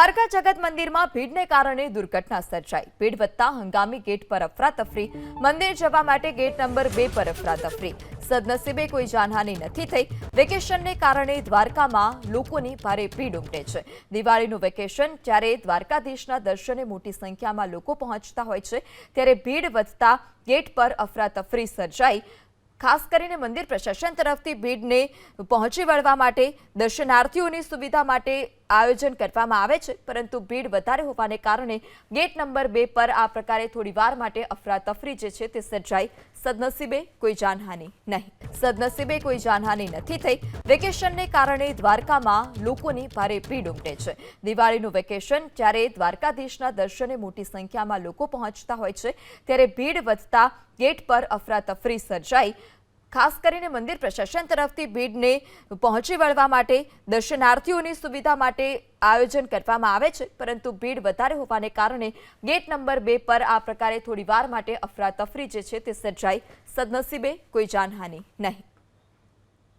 દ્વારકા જગત મંદિરમાં ભીડને કારણે દુર્ઘટના સર્જાઈ. ભીડ વધતા હંગામી ગેટ પર અફરાતફરી. મંદિર જવા માટે ગેટ નંબર બે પર અફરાતફરી. સદનસીબે કોઈ જાનહાની નથી થઈ. વેકેશનને કારણે દ્વારકામાં લોકોની ભારે ભીડ ઉમટે છે. દિવાળીનું વેકેશન જ્યારે દ્વારકાધીશના દર્શને મોટી સંખ્યામાં લોકો પહોંચતા હોય છે, ત્યારે ભીડ વધતા ગેટ પર અફરાતફરી સર્જાઈ. ખાસ કરીને મંદિર પ્રશાસન તરફથી ભીડને પહોંચી વળવા માટે દર્શનાર્થીઓની સુવિધા માટે આયોજન કરવામાં આવે છે, પરંતુ ભીડ વધારે હોવાને કારણે ગેટ નંબર બે પર આ પ્રકારે થોડીવાર માટે અફરાતફરી જે છે તે સર્જાઈ. સદનસીબે કોઈ જાનહાની નહીં. સદનસીબે કોઈ જાનહાની નથી થઈ. વેકેશનને કારણે દ્વારકામાં લોકોની ભારે ભીડ ઉમટે છે. દિવાળીનું વેકેશન જ્યારે દ્વારકાધીશના દર્શને મોટી સંખ્યામાં લોકો પહોંચતા હોય છે. ત્યારે ભીડ વધતા ગેટ પર અફરાતફરી સર્જાઈ. ખાસ કરીને મંદિર પ્રશાસન તરફથી ભીડને પહોંચી વળવા માટે દર્શનાર્થીઓની સુવિધા માટે આયોજન કરવામાં આવે છે, પરંતુ ભીડ વધારે હોવાને કારણે ગેટ નંબર બે પર આ પ્રકારે થોડીવાર માટે અફરાતફરી જે છે તે સર્જાઈ. સદનસીબે કોઈ જાનહાની નહીં.